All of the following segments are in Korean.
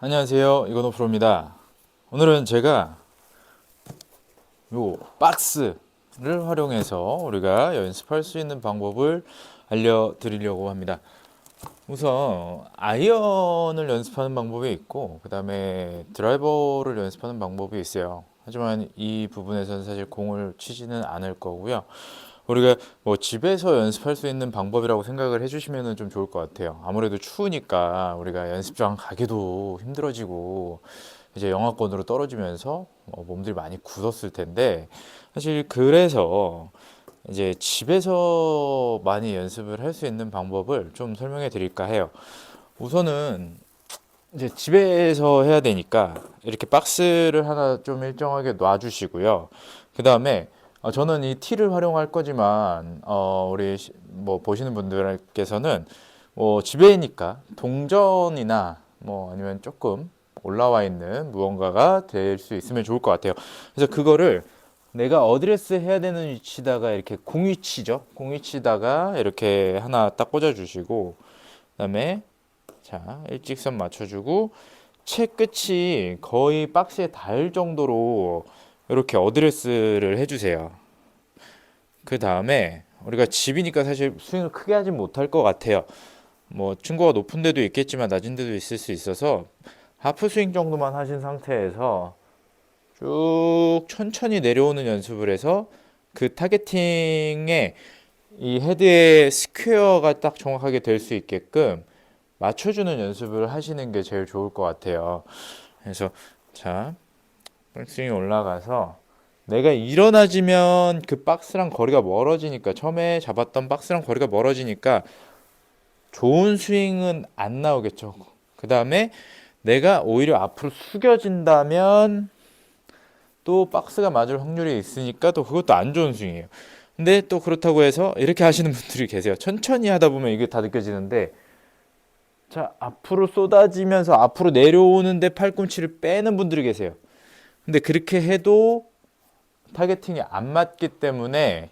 안녕하세요. 이건호 프로입니다. 오늘은 제가 요 박스를 활용해서 우리가 연습할 수 있는 방법을 알려드리려고 합니다. 우선 아이언을 연습하는 방법이 있고 그 다음에 드라이버를 연습하는 방법이 있어요. 하지만 이 부분에서는 사실 공을 치지는 않을 거고요. 우리가 뭐 집에서 연습할 수 있는 방법이라고 생각을 해주시면 좀 좋을 것 같아요. 아무래도 추우니까 우리가 연습장 가기도 힘들어지고 이제 영하권으로 떨어지면서 어, 몸들이 많이 굳었을 텐데 사실 그래서 이제 집에서 많이 연습을 할 수 있는 방법을 좀 설명해 드릴까 해요. 우선은 이제 집에서 해야 되니까 이렇게 박스를 하나 좀 일정하게 놔주시고요. 그 다음에 어, 저는 이 티를 활용할 거지만 어, 우리 시- 뭐 보시는 분들께서는 뭐 집에니까 동전이나 뭐 아니면 조금 올라와 있는 무언가가 될 수 있으면 좋을 것 같아요. 그래서 그거를 내가 어드레스 해야 되는 위치다가 이렇게 공위치죠. 공위치다가 이렇게 하나 딱 꽂아주시고 그다음에 자 일직선 맞춰주고 채 끝이 거의 박스에 닿을 정도로 이렇게 어드레스를 해주세요. 그 다음에 우리가 집이니까 사실 스윙을 크게 하진 못할 것 같아요. 뭐 층고가 높은 데도 있겠지만 낮은 데도 있을 수 있어서 하프 스윙 정도만 하신 상태에서 쭉 천천히 내려오는 연습을 해서 그 타겟팅에 이 헤드의 스퀘어가 딱 정확하게 될 수 있게끔 맞춰주는 연습을 하시는 게 제일 좋을 것 같아요. 그래서 자 백스윙이 올라가서 내가 일어나지면 그 박스랑 거리가 멀어지니까 처음에 잡았던 박스랑 거리가 멀어지니까 좋은 스윙은 안 나오겠죠. 그 다음에 내가 오히려 앞으로 숙여진다면 또 박스가 맞을 확률이 있으니까 또 그것도 안 좋은 스윙이에요. 근데 또 그렇다고 해서 이렇게 하시는 분들이 계세요. 천천히 하다 보면 이게 다 느껴지는데 자 앞으로 쏟아지면서 앞으로 내려오는데 팔꿈치를 빼는 분들이 계세요. 근데 그렇게 해도 타겟팅이 안 맞기 때문에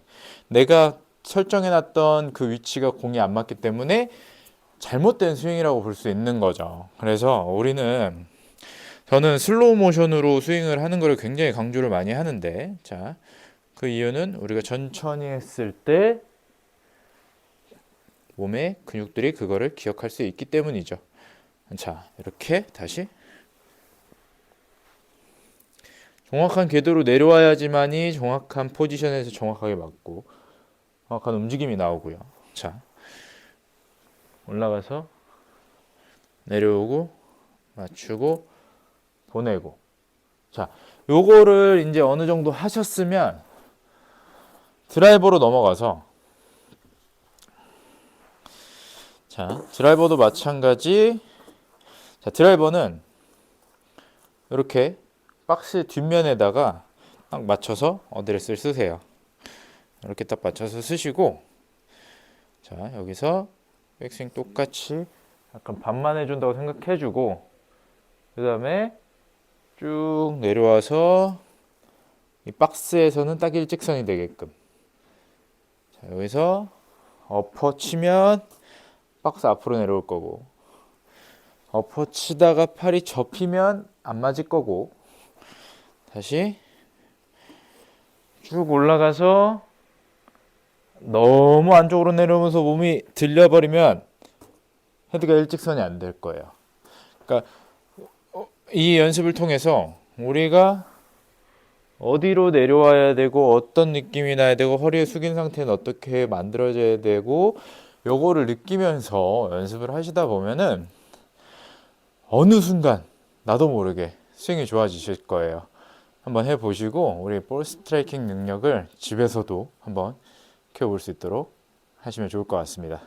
내가 설정해 놨던 그 위치가 공이 안 맞기 때문에 잘못된 스윙이라고 볼 수 있는 거죠. 그래서 우리는 저는 슬로우 모션으로 스윙을 하는 것을 굉장히 강조를 많이 하는데 자, 그 이유는 우리가 천천히 했을 때 몸의 근육들이 그거를 기억할 수 있기 때문이죠. 자, 이렇게 다시 정확한 궤도로 내려와야지만이 정확한 포지션에서 정확하게 맞고 정확한 움직임이 나오고요. 자, 올라가서 내려오고 맞추고 보내고 자, 요거를 이제 어느 정도 하셨으면 드라이버로 넘어가서 자, 드라이버도 마찬가지 자, 드라이버는 이렇게 박스 뒷면에다가 딱 맞춰서 어드레스를 쓰세요. 이렇게 딱 맞춰서 쓰시고 자 여기서 백스윙 똑같이 약간 반만 해준다고 생각해주고 그 다음에 쭉 내려와서 이 박스에서는 딱 일직선이 되게끔 자 여기서 어퍼 치면 박스 앞으로 내려올 거고 어퍼 치다가 팔이 접히면 안 맞을 거고 다시 쭉 올라가서 너무 안쪽으로 내려오면서 몸이 들려버리면 헤드가 일직선이 안 될 거예요. 그러니까 어, 이 연습을 통해서 우리가 어디로 내려와야 되고 어떤 느낌이 나야 되고 허리에 숙인 상태는 어떻게 만들어져야 되고 요거를 느끼면서 연습을 하시다 보면은 어느 순간 나도 모르게 스윙이 좋아지실 거예요. 한번 해보시고 우리 볼 스트라이킹 능력을 집에서도 한번 키워볼 수 있도록 하시면 좋을 것 같습니다.